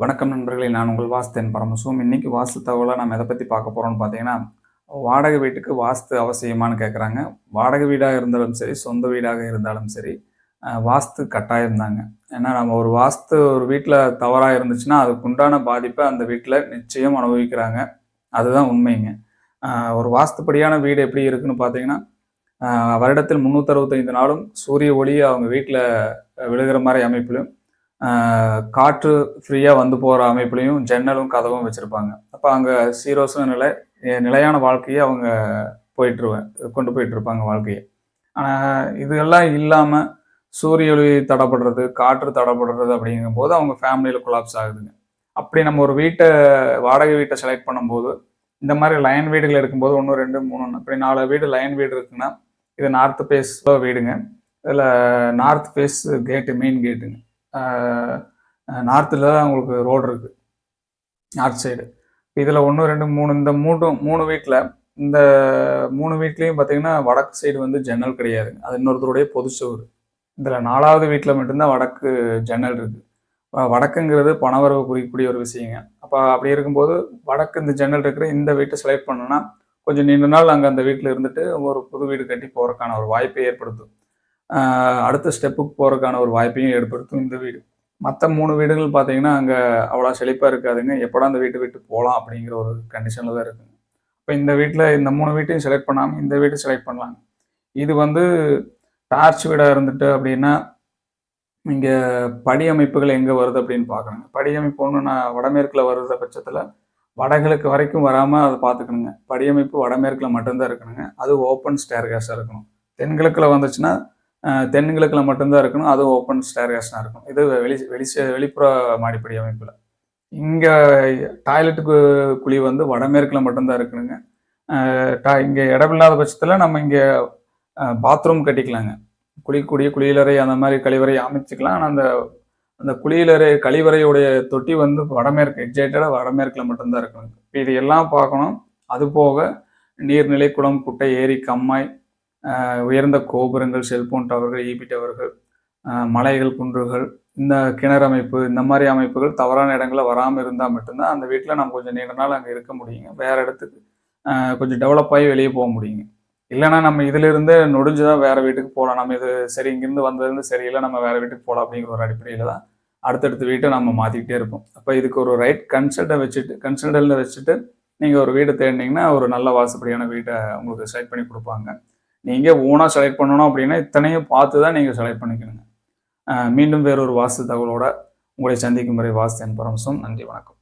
வணக்கம் நண்பர்களே நான் உங்கள் வாஸ்தன் பரமசும் இன்னைக்கு வாஸ்து தகவலாக நம்ம எதை பற்றி பார்க்க போகிறோம்னு பார்த்தீங்கன்னா வாடகை வீட்டுக்கு வாஸ்து அவசியமானு கேட்குறாங்க வாடகை வீடாக இருந்தாலும் சரி சொந்த வீடாக இருந்தாலும் சரி வாஸ்து கட்டாயம் தாங்க. ஏன்னா நம்ம ஒரு வாஸ்து ஒரு வீட்டில் தவறாக இருந்துச்சுன்னா அதுக்கு உண்டான பாதிப்பை அந்த வீட்டில் நிச்சயம் அனுபவிக்கிறாங்க. அதுதான் உண்மைங்க. ஒரு வாஸ்துப்படியான வீடு எப்படி இருக்குன்னு பார்த்தீங்கன்னா வருடத்தில் முந்நூற்றறுபத்தைந்து நாளும் சூரிய ஒளி அவங்க வீட்டில் விழுகிற மாதிரி அமைப்பிலும் காற்று ஃப்ரீயாக வந்து போகிற அமைப்புலையும் ஜன்னலும் கதவும் வச்சுருப்பாங்க. அப்போ அங்கே சீரோச நிலை நிலையான வாழ்க்கையை அவங்க போயிட்டுருவேன் கொண்டு போயிட்டு இருப்பாங்க வாழ்க்கையை. ஆனால் இதெல்லாம் இல்லாமல் சூரிய ஒளி தடைப்படுறது காற்று தடைப்படுறது அப்படிங்கும்போது அவங்க ஃபேமிலியில் கொலாப்ஸ் ஆகுதுங்க. அப்படி நம்ம ஒரு வீட்டை வாடகை வீட்டை செலக்ட் பண்ணும்போது இந்த மாதிரி லைன் வீடுகள் இருக்கும்போது ஒன்று ரெண்டு மூணு அப்படி நாலு வீடு லைன் வீடு இருக்குன்னா இது நார்த் ஃபேஸ் வீடுங்க. இதில் நார்த் ஃபேஸ் கேட்டு மெயின் கேட்டுங்க நார்த்தில் தான் உங்களுக்கு ரோடு இருக்குது நார்த் சைடு இதில் ஒன்று ரெண்டு மூணு இந்த மூணு மூணு வீட்டில் இந்த மூணு வீட்லேயும் பார்த்தீங்கன்னா வடக்கு சைடு வந்து ஜன்னல் கிடையாதுங்க அது இன்னொருத்தருடைய பொது சுவர். இதில் நாலாவது வீட்டில் மட்டும்தான் வடக்கு ஜன்னல் இருக்குது வடக்குங்கிறது பணவரவு குறிக்கக்கூடிய ஒரு விஷயங்க. அப்போ அப்படி இருக்கும்போது வடக்கு இந்த ஜன்னல் இருக்கிற இந்த வீட்டை செலக்ட் பண்ணோன்னா கொஞ்சம் நீண்ட நாள் அங்கே அந்த வீட்டில் இருந்துட்டு ஒரு புது வீடு கட்டி போகிறதுக்கான ஒரு வாய்ப்பை ஏற்படுத்தும். அடுத்த ஸ்டெப்புக்கு போகிறதுக்கான ஒரு வாய்ப்பையும் ஏற்படுத்தும் இந்த வீடு. மற்ற மூணு வீடுகள் பார்த்தீங்கன்னா அங்கே அவ்வளோ செழிப்பாக இருக்காதுங்க. எப்படா அந்த வீட்டை விட்டு போகலாம் அப்படிங்கிற ஒரு கண்டிஷனில் தான் இருக்குங்க இப்போ இந்த வீட்டில் இந்த மூணு வீட்டையும் செலக்ட் பண்ணாமல் இந்த வீட்டை செலக்ட் பண்ணலாங்க இது வந்து டார்ச் வீடாக இருந்துட்டு அப்படின்னா இங்கே படி அமைப்புகள் எங்கே வருது அப்படின்னு பார்க்கணுங்க படி அமைப்பு ஒன்று நான் வடமேற்கில் வருத பட்சத்தில் வடகிழக்கு வரைக்கும் வராமல் அதை பார்த்துக்கணுங்க படியமைப்பு வடமேற்கில் மட்டும்தான் இருக்கணுங்க. அது ஓப்பன் ஸ்டேர் கேஸாக இருக்கணும். தென்கிழக்கில் வந்துச்சுன்னா தென்கிழக்கில் மட்டும்தான் இருக்கணும். அது ஓப்பன் ஸ்டேர்கேஷனாக இருக்கும் இருக்கணும். இது வெளி வெளி வெளிப்புற மாடிப்படி அமைப்பில். இங்கே டாய்லெட்டுக்கு குழி வந்து வடமேற்கில் மட்டும்தான் இருக்கணுங்க. டா- இங்கே இடமில்லாத பட்சத்தில் நம்ம இங்கே பாத்ரூம் கட்டிக்கலாங்க. குளிக்கக்கூடிய குளியலறை அந்த மாதிரி கழிவறை அமைச்சுக்கலாம். ஆனால் அந்த அந்த குளியலறை கழிவறையுடைய தொட்டி வந்து வடமேற்கு எக்ஸைட்டடாக வடமேற்கில் மட்டும்தான் இருக்கணும் இப்போ இது எல்லாம் பார்க்கணும். அது போக நீர்நிலை குளம் குட்டை ஏரி கம்மாய் உயர்ந்த கோபுரங்கள் செல்போன் டவர்கள் ஈபி டவர்கள் மலைகள் குன்றுகள் இந்த கிணறு அமைப்பு இந்த மாதிரி அமைப்புகள் தவறான இடங்களில் வராமல் இருந்தால் மட்டும்தான் அந்த வீட்டில் நம்ம கொஞ்சம் நீண்ட நாள் அங்கே இருக்க முடியுங்க. வேறு இடத்துக்கு கொஞ்சம் டெவலப் ஆகி வெளியே போக முடியுங்க. இல்லைன்னா நம்ம இதிலிருந்து நொடிஞ்சு தான் வேறு வீட்டுக்கு போகலாம் நம்ம இது சரி இங்கேருந்து வந்ததுலேருந்து சரியில்லை நம்ம வேறு வீட்டுக்கு போகலாம் அப்படிங்கிற ஒரு அடிப்படையில் தான் அடுத்தடுத்த வீட்டை நம்ம மாற்றிக்கிட்டே இருப்போம். அப்போ இதுக்கு ஒரு ரைட் கன்சல்ட்டை வச்சுட்டு கன்சல்டன்ல வச்சுட்டு நீங்கள் ஒரு வீடு தேடினீங்கன்னா ஒரு நல்ல வாசப்படியான வீட்டை உங்களுக்கு செலக்ட் பண்ணி கொடுப்பாங்க. நீங்கள் ஓனாக செலக்ட் பண்ணணும் அப்படின்னா இத்தனையும் பார்த்து தான் நீங்கள் செலக்ட் பண்ணிக்கணுங்க மீண்டும் வேறொரு வாஸ்து தகவலோட உங்களை சந்திக்கும் வரை வாஸ்து என் பரமசம் நன்றி வணக்கம்.